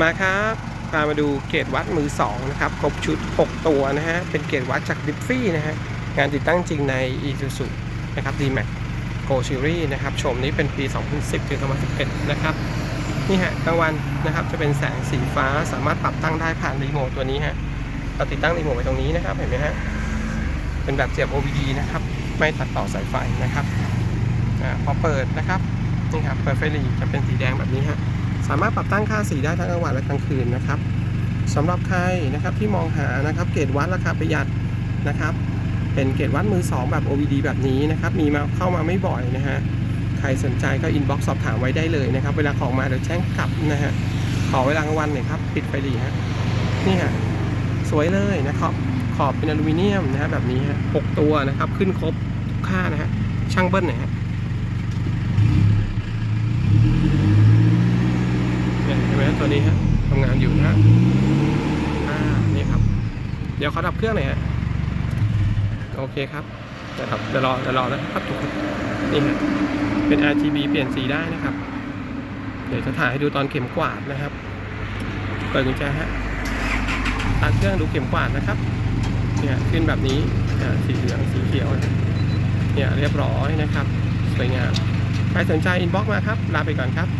มาครับพามาดูเกรดวัดมือ2นะครับครบชุด 6 ตัวนะฮะเป็นเกรดวัดจากดิฟฟี่นะฮะงานติดตั้งจริงใน Isuzu นะครับ D-Max Go Series นะครับชมนี้เป็นปี 2010ถึง2011 นะครับนี่ฮะกลางวันนะครับจะเป็นแสงสีฟ้าสามารถปรับตั้งได้ผ่านรีโมทตัวนี้ฮะเราติดตั้งรีโมทไว้ตรงนี้นะครับเห็นไหมฮะเป็นแบบเสียบ OBD นะครับไม่ตัดต่อสายไฟนะครับอพอเปิดนะครับนี่ครับเปิดไฟหลีจะเป็นสีแดงแบบนี้ฮะามารถปรับตั้งค่าสีได้ทั้งกลางวันและกลางคืนนะครับสำหรับใครนะครับที่มองหานะครับเกรดวัดราคาประหยัดนะครับ เป็นเกรดวัดมือ 2 แบบ OBD แบบนี้นะครับ มีมาเข้ามาไม่บ่อยนะฮะใครสนใจก็อินบ็อกซ์สอบถามไว้ได้เลยนะครับ เวลาของมาเดี๋ยวแจ้งกลับนะฮะขอเวลากลางวันหน่อยครับปิดไฟหลีฮะนี่ฮะสวยเลยนะครับขอบเป็นอลูมิเนียมนะฮะแบบนี้ฮะหตัวนะครับขึ้นครบทุกค่านะฮะช่างเบิ้ลหน่อยฮะ เนี่ยเห็นไหม ตัวนี้ฮะทำงานอยู่นะฮะอ่านี่ครับ เดี๋ยวเขาดับเครื่องหน่อยฮะโอเคครับเดี๋ยวครับเดี๋ยวรอเดี๋ยวรอแล้วครับทุกคนนี่ฮะเป็น RGB เปลี่ยนสีได้นะครับ เดี๋ยวจะถ่ายให้ดูตอนเข็มกวาดนะครับเปิดกุญแจฮะตัดเครื่องดูเข็มกวาดนะครับ เนี่ยขึ้นแบบนี้สีเหลืองสีเขียว เนี่ยเรียบร้อยนะครับ สวยงาม ใครสนใจอินบ็อกมาครับ ลาไปก่อนครับ